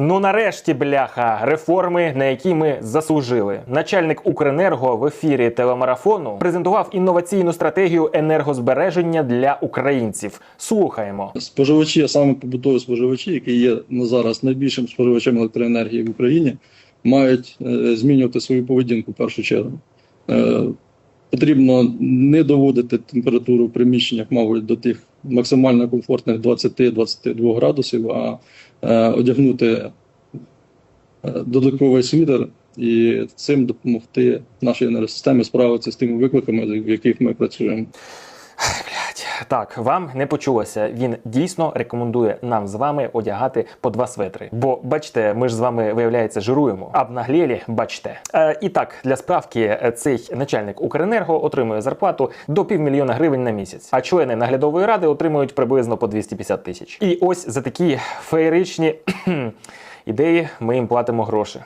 Ну нарешті, бляха, реформи, на які ми заслужили. Начальник Укренерго в ефірі телемарафону презентував інноваційну стратегію енергозбереження для українців. Слухаємо. Споживачі, саме побутові споживачі, які є на зараз найбільшим споживачем електроенергії в Україні, мають е, змінювати свою поведінку в першу чергу. Е, Потрібно не доводити температуру в приміщеннях, мабуть, до тих максимально комфортних 20-22 градусів, а е, одягнути е, додатковий світер і цим допомогти нашій енергосистемі справитися з тими викликами, в яких ми працюємо. Так вам не почулося. Він дійсно рекомендує нам з вами одягати по два светри. Бо бачите, ми ж з вами виявляється жируємо. А в наглєлі, бачите. Е, і так, для справки, е, цей начальник Укренерго отримує зарплату до півмільйона гривень на місяць, а члени наглядової ради отримують приблизно по 250 тисяч. І ось за такі феєричні ідеї ми їм платимо гроші.